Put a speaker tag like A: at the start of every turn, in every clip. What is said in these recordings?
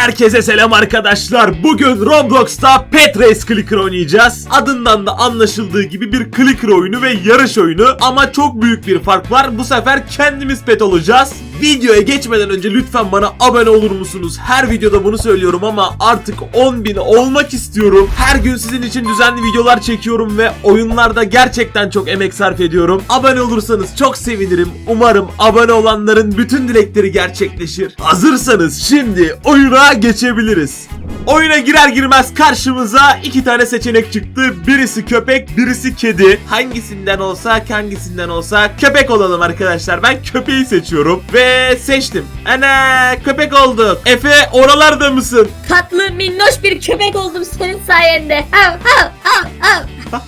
A: Herkese selam arkadaşlar. Bugün Roblox'ta Pet Race Clicker oynayacağız. Adından da anlaşıldığı gibi bir clicker oyunu ve yarış oyunu. Ama çok büyük bir fark var. Bu sefer kendimiz pet olacağız. Videoya geçmeden önce lütfen bana abone olur musunuz? Her videoda bunu söylüyorum ama artık 10.000 olmak istiyorum. Her gün sizin için düzenli videolar çekiyorum ve oyunlarda gerçekten çok emek sarf ediyorum. Abone olursanız çok sevinirim. Umarım abone olanların bütün dilekleri gerçekleşir. Hazırsanız şimdi oyuna geçebiliriz. Oyuna girer girmez karşımıza iki tane seçenek çıktı. Birisi köpek, birisi kedi. Hangisinden olsak, hangisinden olsak köpek olalım arkadaşlar. Ben köpeği seçiyorum ve seçtim. Ana köpek olduk. Efe oralarda mısın?
B: Tatlı minnoş bir köpek oldum senin sayende. Hav hav hav hav.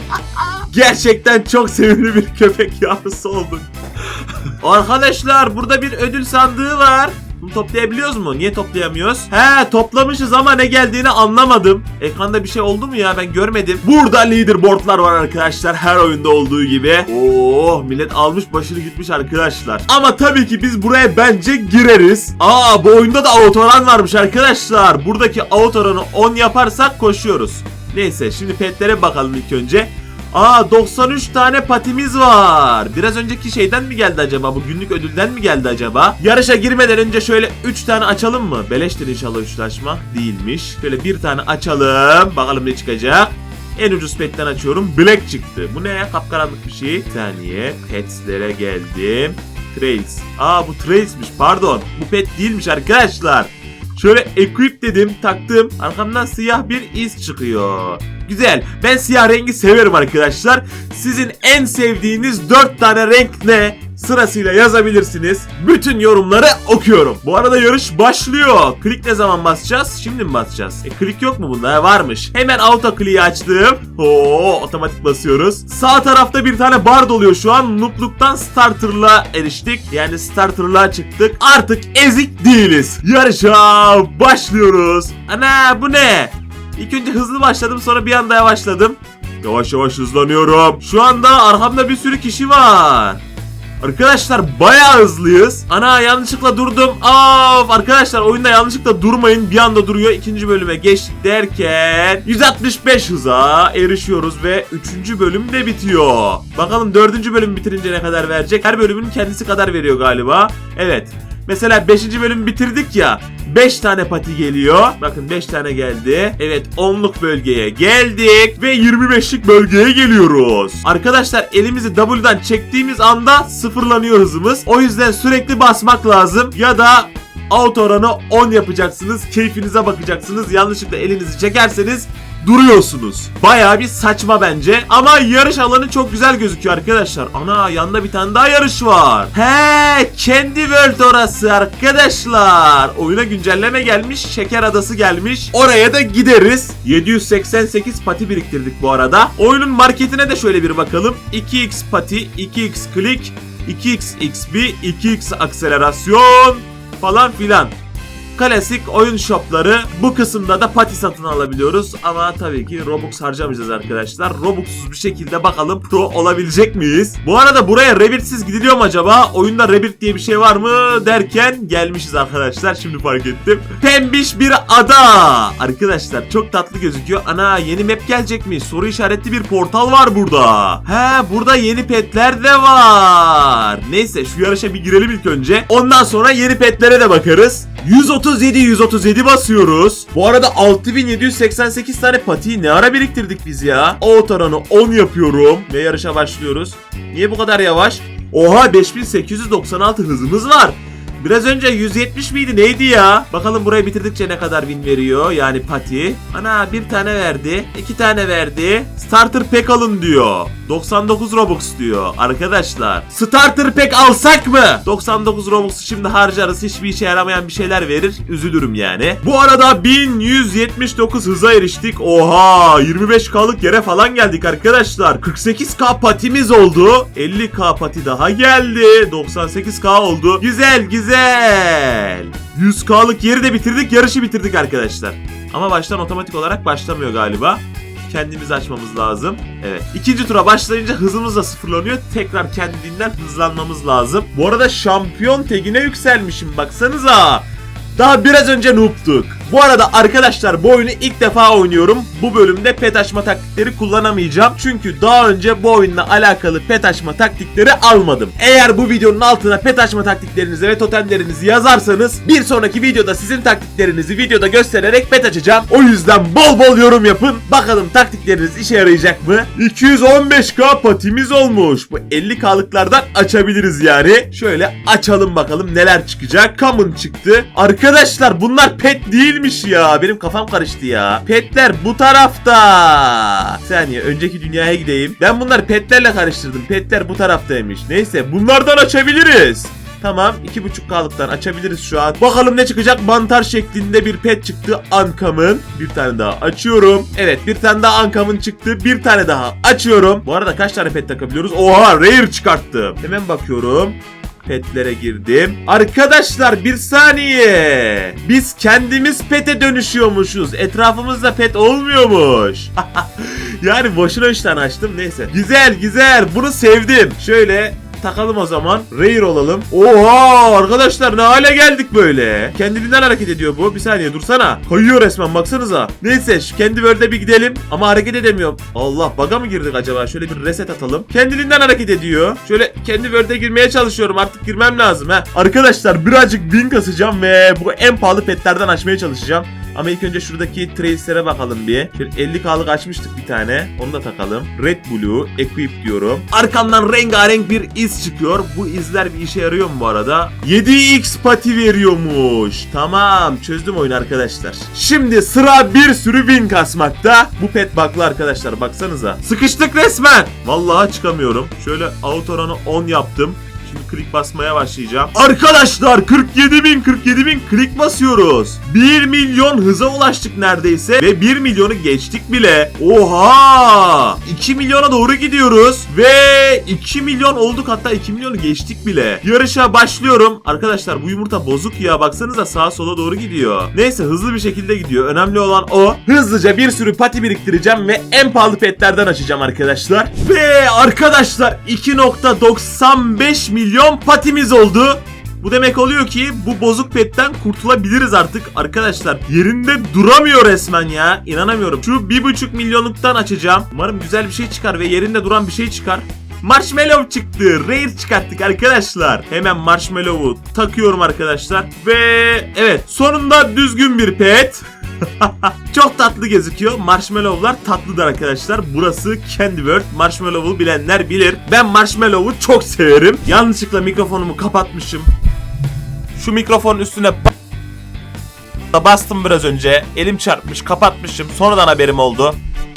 A: Gerçekten çok sevimli bir köpek yavrusu olduk. Arkadaşlar burada bir ödül sandığı var. Bunu toplayabiliyoruz mu? Niye toplayamıyoruz? He toplamışız ama ne geldiğini anlamadım. Ekranda bir şey oldu mu ya ben görmedim. Burada leaderboardlar var arkadaşlar her oyunda olduğu gibi. Oo millet almış başını gitmiş arkadaşlar. Ama tabii ki biz buraya bence gireriz. Aa bu oyunda da autoran varmış arkadaşlar. Buradaki autoranı 10 yaparsak koşuyoruz. Neyse şimdi petlere bakalım ilk önce. Aa 93 tane patimiz var. Biraz önceki şeyden mi geldi acaba? Bu günlük ödülden mi geldi acaba? Yarışa girmeden önce şöyle 3 tane açalım mı? Beleştir inşallah üçlaşma. Değilmiş. Şöyle bir tane açalım. Bakalım ne çıkacak. En ucuz petten açıyorum. Black çıktı. Bu ne ya? Kapkaranlık bir şey. Bir saniye. Petslere geldim. Trails. Aa bu Trails'miş pardon. Bu pet değilmiş arkadaşlar. Şöyle equip dedim taktım. Arkamdan siyah bir iz çıkıyor. Güzel. Ben siyah rengi severim arkadaşlar. Sizin en sevdiğiniz 4 tane renk ne? Sırasıyla yazabilirsiniz. Bütün yorumları okuyorum. Bu arada yarış başlıyor. Klik ne zaman basacağız? Şimdi mi basacağız? E klik yok mu bunda? Varmış. Hemen auto kliği açtım. Oo otomatik basıyoruz. Sağ tarafta bir tane bar doluyor şu an. Noobluk'tan starter'la eriştik. Yani starter'la çıktık. Artık ezik değiliz. Yarışa başlıyoruz. Ana bu ne? İlk önce hızlı başladım sonra bir anda yavaşladım. Yavaş yavaş hızlanıyorum. Şu anda arkamda bir sürü kişi var. Arkadaşlar bayağı hızlıyız. Ana yanlışlıkla durdum. Of arkadaşlar oyunda yanlışlıkla durmayın. Bir anda duruyor. İkinci bölüme geçtik derken 165 hıza erişiyoruz ve 3. bölüm de bitiyor. Bakalım 4. bölüm bitirince ne kadar verecek? Her bölümün kendisi kadar veriyor galiba. Evet. Mesela 5. bölümü bitirdik ya. 5 tane pati geliyor. Bakın 5 tane geldi. Evet 10'luk bölgeye geldik. Ve 25'lik bölgeye geliyoruz. Arkadaşlar elimizi W'dan çektiğimiz anda sıfırlanıyor hızımız. O yüzden sürekli basmak lazım. Ya da auto oranı 10 yapacaksınız. Keyfinize bakacaksınız. Yanlışlıkla elinizi çekerseniz duruyorsunuz. Bayağı bir saçma bence. Ama yarış alanı çok güzel gözüküyor arkadaşlar. Ana yanında bir tane daha yarış var. He, kendi world orası arkadaşlar. Oyuna güncelleme gelmiş. Şeker adası gelmiş. Oraya da gideriz. 788 pati biriktirdik bu arada. Oyunun marketine de şöyle bir bakalım. 2x pati, 2x klik, 2x XP, 2x akselerasyon falan filan klasik oyun shopları. Bu kısımda da pati satın alabiliyoruz. Ama tabii ki Robux harcamayacağız arkadaşlar. Robux'suz bir şekilde bakalım pro olabilecek miyiz? Bu arada buraya Rabbit'siz gidiliyor mu acaba? Oyunda Rabbit diye bir şey var mı derken gelmişiz arkadaşlar. Şimdi fark ettim. Pembiş bir ada. Arkadaşlar çok tatlı gözüküyor. Ana yeni map gelecek mi? Soru işaretli bir portal var burada. He burada yeni petler de var. Neyse şu yarışa bir girelim ilk önce. Ondan sonra yeni petlere de bakarız. 137 137 basıyoruz. Bu arada 6788 tane patiyi ne ara biriktirdik biz ya? O taranı 10 yapıyorum ve yarışa başlıyoruz. Niye bu kadar yavaş? Oha 5896 hızımız var. Biraz önce 170 miydi neydi ya? Bakalım burayı bitirdikçe ne kadar win veriyor yani pati. Ana bir tane verdi. iki tane verdi. Starter pack alın diyor. 99 Robux diyor. Arkadaşlar starter pack alsak mı? 99 Robux'u şimdi harcarız. Hiçbir işe yaramayan bir şeyler verir. Üzülürüm yani. Bu arada 1179 hıza eriştik. Oha 25K'lık yere falan geldik arkadaşlar. 48K patimiz oldu. 50K pati daha geldi. 98K oldu. Güzel güzel. 100K'lık yeri de bitirdik. Yarışı bitirdik arkadaşlar. Ama baştan otomatik olarak başlamıyor galiba kendimiz açmamız lazım. Evet. İkinci tura başlayınca hızımız da sıfırlanıyor. Tekrar kendinden hızlanmamız lazım. Bu arada şampiyon tegine yükselmişim baksanıza. Daha biraz önce noob'tuk. Bu arada arkadaşlar bu oyunu ilk defa oynuyorum. Bu bölümde pet açma taktikleri kullanamayacağım. Çünkü daha önce bu oyunla alakalı pet açma taktikleri almadım. Eğer bu videonun altına pet açma taktiklerinizi ve totemlerinizi yazarsanız bir sonraki videoda sizin taktiklerinizi videoda göstererek pet açacağım. O yüzden bol bol yorum yapın. Bakalım taktikleriniz işe yarayacak mı? 215k patimiz olmuş. Bu 50k'lıklardan açabiliriz yani. Şöyle açalım bakalım neler çıkacak. Common çıktı. Arkadaşlar bunlar pet değilmiş ya. Benim kafam karıştı ya. Petler bu tarafta. Bir saniye önceki dünyaya gideyim. Ben bunları petlerle karıştırdım. Petler bu taraftaymış. Neyse bunlardan açabiliriz. Tamam 2.5K'lıktan açabiliriz şu an. Bakalım ne çıkacak? Mantar şeklinde bir pet çıktı. Ankam'ın. Bir tane daha açıyorum. Evet bir tane daha Ankam'ın çıktı. Bir tane daha açıyorum. Bu arada kaç tane pet takabiliyoruz? Oha Rare çıkarttım. Hemen bakıyorum. Petlere girdim. Arkadaşlar bir saniye. Biz kendimiz pete dönüşüyormuşuz. Etrafımızda pet olmuyormuş. yani boşuna 3 tane açtım. Neyse. Güzel güzel. Bunu sevdim. Şöyle takalım o zaman. Rare olalım. Oha arkadaşlar ne hale geldik böyle. Kendiliğinden hareket ediyor bu. Bir saniye dursana. Kayıyor resmen baksanıza. Neyse şu kendi word'e bir gidelim. Ama hareket edemiyorum. Allah baga mı girdik acaba? Şöyle bir reset atalım. Kendiliğinden hareket ediyor. Şöyle kendi word'e girmeye çalışıyorum. Artık girmem lazım ha. Arkadaşlar birazcık bin kasacağım ve bu en pahalı petlerden açmaya çalışacağım. Ama ilk önce şuradaki trace'lere bakalım bir. Şöyle 50k'lık açmıştık bir tane. Onu da takalım. Red Blue, Equip diyorum. Arkamdan rengarenk bir iz çıkıyor. Bu izler bir işe yarıyor mu bu arada? 7x pati veriyormuş. Tamam çözdüm oyunu arkadaşlar. Şimdi sıra bir sürü win kasmakta. Bu pet bug'lı arkadaşlar baksanıza. Sıkıştık resmen. Vallahi çıkamıyorum. Şöyle out oranı 10 yaptım. Klik basmaya başlayacağım. Arkadaşlar 47 bin 47 bin klik basıyoruz. 1 milyon hıza ulaştık neredeyse. Ve 1 milyonu geçtik bile. Oha! 2 milyona doğru gidiyoruz. Ve 2 milyon olduk hatta 2 milyonu geçtik bile. Yarışa başlıyorum. Arkadaşlar bu yumurta bozuk ya. Baksanıza sağa sola doğru gidiyor. Neyse hızlı bir şekilde gidiyor. Önemli olan o. Hızlıca bir sürü pati biriktireceğim ve en pahalı petlerden açacağım arkadaşlar. Ve arkadaşlar 2.95 milyon patimiz oldu. Bu demek oluyor ki bu bozuk petten kurtulabiliriz artık arkadaşlar. Yerinde duramıyor resmen ya. İnanamıyorum. Şu 1.5 milyonluktan açacağım. Umarım güzel bir şey çıkar ve yerinde duran bir şey çıkar. Marshmallow çıktı. Rare çıkarttık arkadaşlar. Hemen Marshmallow'u takıyorum arkadaşlar. Ve evet sonunda düzgün bir pet. Çok tatlı gözüküyor. Marshmallow'lar tatlıdır arkadaşlar. Burası Candy World. Marshmallow'u bilenler bilir. Ben Marshmallow'u çok severim. Yanlışlıkla mikrofonumu kapatmışım. Şu mikrofonun üstüne ba- bastım biraz önce. Elim çarpmış, kapatmışım. Sonradan haberim oldu.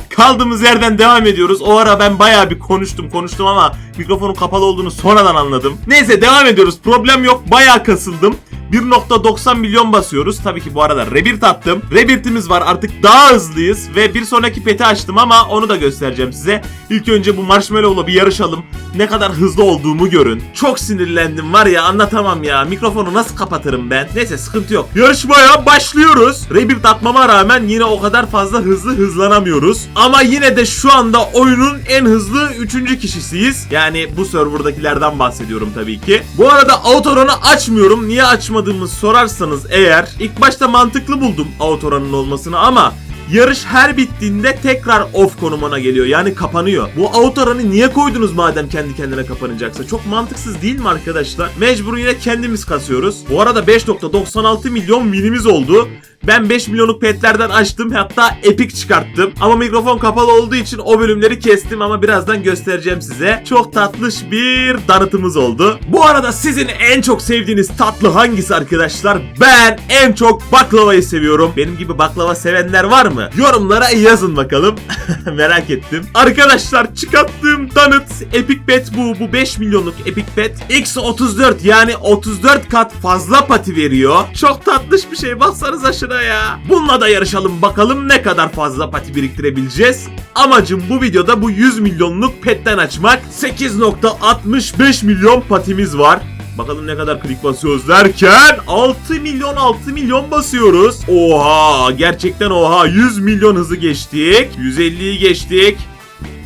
A: Kaldığımız yerden devam ediyoruz. O ara ben bayağı bir konuştum konuştum ama mikrofonun kapalı olduğunu sonradan anladım. Neyse devam ediyoruz. Problem yok. Bayağı kasıldım. 1.90 milyon basıyoruz. Tabii ki bu arada Rebirth attım. Rebirth'imiz var artık daha hızlıyız. Ve bir sonraki peti açtım ama onu da göstereceğim size. İlk önce bu Marshmallow'la bir yarışalım. Ne kadar hızlı olduğumu görün. Çok sinirlendim var ya anlatamam ya. Mikrofonu nasıl kapatırım ben? Neyse sıkıntı yok. Yarışmaya başlıyoruz. Rebirth atmama rağmen yine o kadar fazla hızlı hızlanamıyoruz. Ama yine de şu anda oyunun en hızlı 3. kişisiyiz. Yani bu serverdakilerden bahsediyorum tabii ki. Bu arada autoranı açmıyorum. Niye açmadığımı sorarsanız eğer ilk başta mantıklı buldum autoranın olmasını ama Yarış her bittiğinde tekrar off konumuna geliyor. Yani kapanıyor. Bu autoranı niye koydunuz madem kendi kendine kapanacaksa? Çok mantıksız değil mi arkadaşlar? Mecbur yine kendimiz kasıyoruz. Bu arada 5.96 milyon winimiz oldu. Ben 5 milyonluk petlerden açtım hatta epic çıkarttım. Ama mikrofon kapalı olduğu için o bölümleri kestim ama birazdan göstereceğim size. Çok tatlış bir tanıtımız oldu. Bu arada sizin en çok sevdiğiniz tatlı hangisi arkadaşlar? Ben en çok baklavayı seviyorum. Benim gibi baklava sevenler var mı? Yorumlara yazın bakalım. Merak ettim. Arkadaşlar çıkarttığım tanıt Epic Pet bu. Bu 5 milyonluk Epic Pet. X34 yani 34 kat fazla pati veriyor. Çok tatlış bir şey. Baksanıza şuna ya. Bununla da yarışalım bakalım ne kadar fazla pati biriktirebileceğiz. Amacım bu videoda bu 100 milyonluk petten açmak. 8.65 milyon patimiz var. Bakalım ne kadar klik basıyoruz derken 6 milyon 6 milyon basıyoruz. Oha gerçekten oha 100 milyon hızı geçtik. 150'yi geçtik.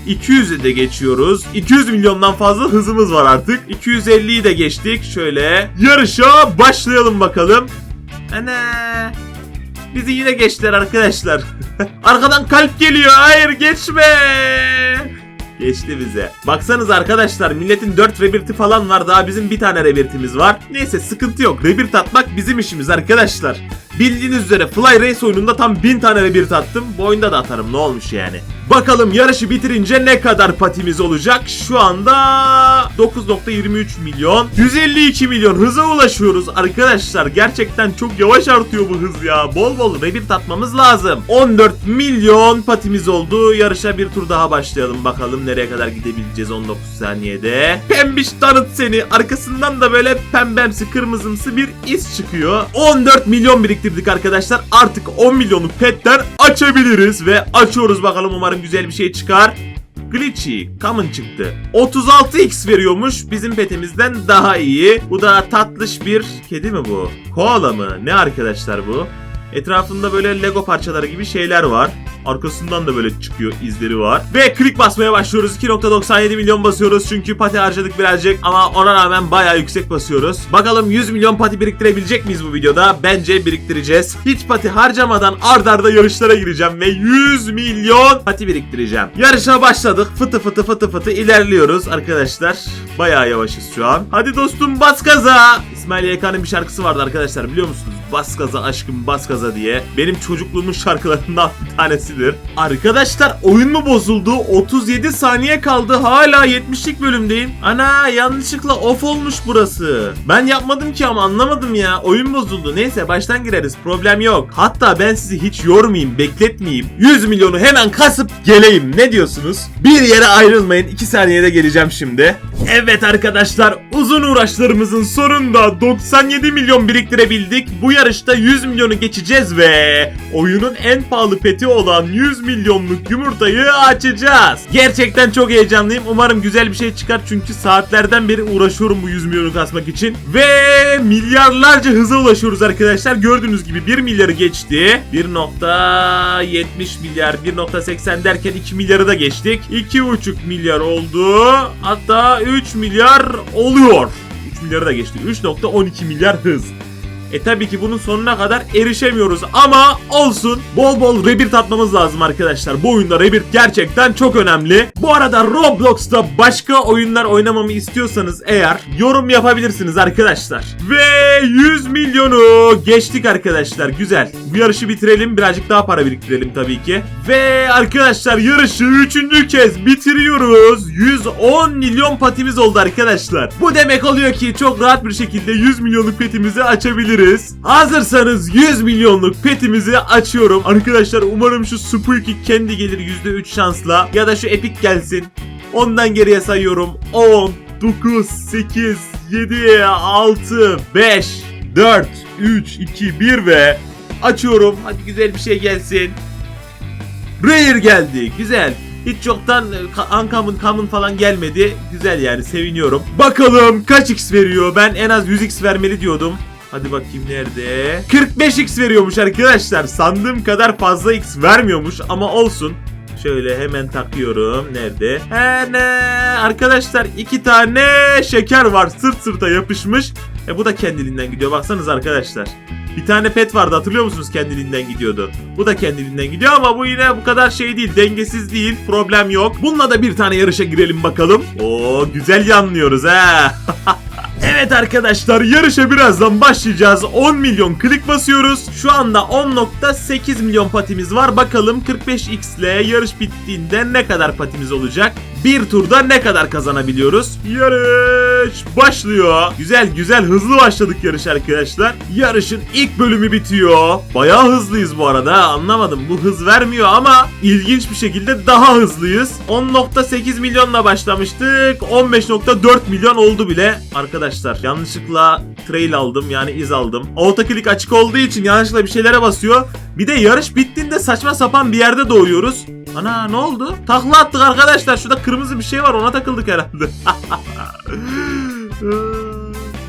A: 200'e de geçiyoruz. 200 milyondan fazla hızımız var artık. 250'yi de geçtik. Şöyle yarışa başlayalım bakalım. Ana. Bizi yine geçtiler arkadaşlar. Arkadan kalp geliyor. Hayır geçme. Geçti bize. Baksanız arkadaşlar milletin 4 rebirti falan var. Daha bizim bir tane rebirtimiz var. Neyse sıkıntı yok. Rebirt atmak bizim işimiz arkadaşlar. Bildiğiniz üzere Fly Race oyununda tam 1000 tane rebirt attım. Bu oyunda da atarım ne olmuş yani. Bakalım yarışı bitirince ne kadar patimiz olacak? Şu anda 9.23 milyon. 152 milyon hıza ulaşıyoruz arkadaşlar. Gerçekten çok yavaş artıyor bu hız ya. Bol bol rebirt atmamız lazım. 14 milyon patimiz oldu. Yarışa bir tur daha başlayalım bakalım nereye kadar gidebileceğiz 19 saniyede. Pembiş tanıt seni. Arkasından da böyle pembemsi kırmızımsı bir iz çıkıyor. 14 milyon biriktirdik arkadaşlar. Artık 10 milyonu petten açabiliriz ve açıyoruz bakalım umarım güzel bir şey çıkar. Glitchy Common çıktı. 36x veriyormuş bizim petimizden daha iyi. Bu da tatlış bir kedi mi bu? Koala mı? Ne arkadaşlar bu? Etrafında böyle Lego parçaları gibi şeyler var. Arkasından da böyle çıkıyor izleri var. Ve klik basmaya başlıyoruz. 2.97 milyon basıyoruz çünkü pati harcadık birazcık ama ona rağmen bayağı yüksek basıyoruz. Bakalım 100 milyon pati biriktirebilecek miyiz bu videoda? Bence biriktireceğiz. Hiç pati harcamadan ard arda yarışlara gireceğim ve 100 milyon pati biriktireceğim. Yarışa başladık. Fıtı fıtı fıtı fıtı ilerliyoruz arkadaşlar. Bayağı yavaşız şu an. Hadi dostum bas gaza. İsmail YK'nın bir şarkısı vardı arkadaşlar biliyor musunuz? Bas gaza aşkım bas gaza diye. Benim çocukluğumun şarkılarından bir tanesidir. Arkadaşlar oyun mu bozuldu? 37 saniye kaldı. Hala 70'lik bölümdeyim. Ana yanlışlıkla off olmuş burası. Ben yapmadım ki ama anlamadım ya. Oyun bozuldu. Neyse baştan gireriz. Problem yok. Hatta ben sizi hiç yormayayım, bekletmeyeyim. 100 milyonu hemen kasıp geleyim. Ne diyorsunuz? Bir yere ayrılmayın. 2 saniyede geleceğim şimdi. Evet arkadaşlar uzun uğraşlarımızın sonunda 97 milyon biriktirebildik. Bu yarışta 100 milyonu geçeceğiz ve oyunun en pahalı peti olan 100 milyonluk yumurtayı açacağız. Gerçekten çok heyecanlıyım. Umarım güzel bir şey çıkar çünkü saatlerden beri uğraşıyorum bu 100 milyonu kasmak için. Ve milyarlarca hıza ulaşıyoruz arkadaşlar. Gördüğünüz gibi 1 milyarı geçti. 1.70 milyar, 1.80 derken 2 milyarı da geçtik. 2.5 milyar oldu. Hatta 3 milyar oluyor. 3 milyarı da geçtik. 3.12 milyar hız. E tabii ki bunun sonuna kadar erişemiyoruz ama olsun. Bol bol rebirth atmamız lazım arkadaşlar. Bu oyunda rebirth gerçekten çok önemli. Bu arada Roblox'ta başka oyunlar oynamamı istiyorsanız eğer yorum yapabilirsiniz arkadaşlar. Ve 100 milyonu geçtik arkadaşlar. Güzel. Bu yarışı bitirelim. Birazcık daha para biriktirelim tabii ki. Ve arkadaşlar yarışı 3. kez bitiriyoruz. 110 milyon patimiz oldu arkadaşlar. Bu demek oluyor ki çok rahat bir şekilde 100 milyonluk petimizi açabiliriz. Hazırsanız 100 milyonluk petimizi açıyorum. Arkadaşlar umarım şu Squeaky kendi gelir %3 şansla ya da şu Epic gelsin. Ondan geriye sayıyorum. 10, 9, 8, 7, 6, 5, 4, 3, 2, 1 ve açıyorum. Hadi güzel bir şey gelsin. Rare geldi. Güzel. Hiç yoktan e, uncommon common falan gelmedi. Güzel yani seviniyorum. Bakalım kaç x veriyor? Ben en az 100x vermeli diyordum. Hadi bakayım nerede? 45x veriyormuş arkadaşlar. Sandığım kadar fazla x vermiyormuş ama olsun. Şöyle hemen takıyorum. Nerede? He ne? Arkadaşlar iki tane şeker var. Sırt sırta yapışmış. E bu da kendiliğinden gidiyor. Baksanız arkadaşlar. Bir tane pet vardı hatırlıyor musunuz kendiliğinden gidiyordu. Bu da kendiliğinden gidiyor ama bu yine bu kadar şey değil. Dengesiz değil. Problem yok. Bununla da bir tane yarışa girelim bakalım. Oo güzel yanlıyoruz ha. Evet arkadaşlar yarışa birazdan başlayacağız. 10 milyon klik basıyoruz. Şu anda 10.8 milyon patimiz var. Bakalım 45x ile yarış bittiğinde ne kadar patimiz olacak? Bir turda ne kadar kazanabiliyoruz? Yarış başlıyor. Güzel güzel hızlı başladık yarış arkadaşlar. Yarışın ilk bölümü bitiyor. Bayağı hızlıyız bu arada. Anlamadım bu hız vermiyor ama ilginç bir şekilde daha hızlıyız. 10.8 milyonla başlamıştık. 15.4 milyon oldu bile. Arkadaşlar yanlışlıkla trail aldım yani iz aldım. Autoclick açık olduğu için yanlışlıkla bir şeylere basıyor. Bir de yarış bittiğinde saçma sapan bir yerde doğuyoruz. Ana ne oldu? Takla attık arkadaşlar. Şurada kırmızı bir şey var ona takıldık herhalde.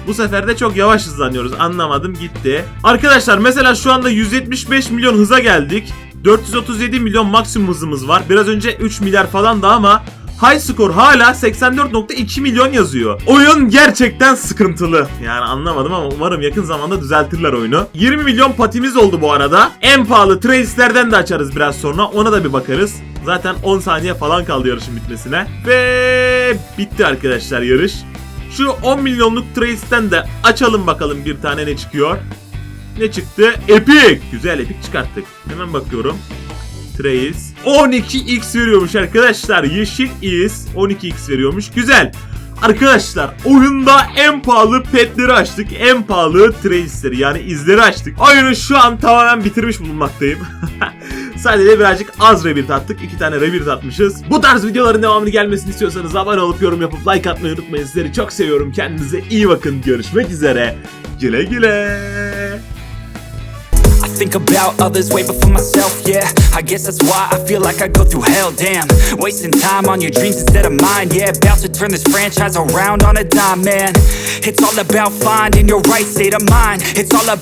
A: Bu sefer de çok yavaş hızlanıyoruz. Anlamadım gitti. Arkadaşlar mesela şu anda 175 milyon hıza geldik. 437 milyon maksimum hızımız var. Biraz önce 3 milyar falan da ama High score hala 84.2 milyon yazıyor. Oyun gerçekten sıkıntılı. Yani anlamadım ama umarım yakın zamanda düzeltirler oyunu. 20 milyon patimiz oldu bu arada. En pahalı Trace'lerden de açarız biraz sonra. Ona da bir bakarız. Zaten 10 saniye falan kaldı yarışın bitmesine. Ve bitti arkadaşlar yarış. Şu 10 milyonluk Trace'den de açalım bakalım bir tane ne çıkıyor. Ne çıktı? Epic. Güzel Epic çıkarttık. Hemen bakıyorum. Trace. 12x veriyormuş arkadaşlar. Yeşil is 12x veriyormuş. Güzel. Arkadaşlar oyunda en pahalı petleri açtık. En pahalı trace'leri yani izleri açtık. Oyunu şu an tamamen bitirmiş bulunmaktayım. Sadece birazcık az rebirth attık. iki tane rebirth atmışız. Bu tarz videoların devamını gelmesini istiyorsanız abone olup yorum yapıp like atmayı unutmayın. Sizleri çok seviyorum. Kendinize iyi bakın. Görüşmek üzere. Güle güle.
C: Think about others way before myself, yeah. I guess that's why I feel like I go through hell, damn. Wasting time on your dreams instead of mine, yeah. About to turn this franchise around on a dime, man. It's all about finding your right state of mind. It's all about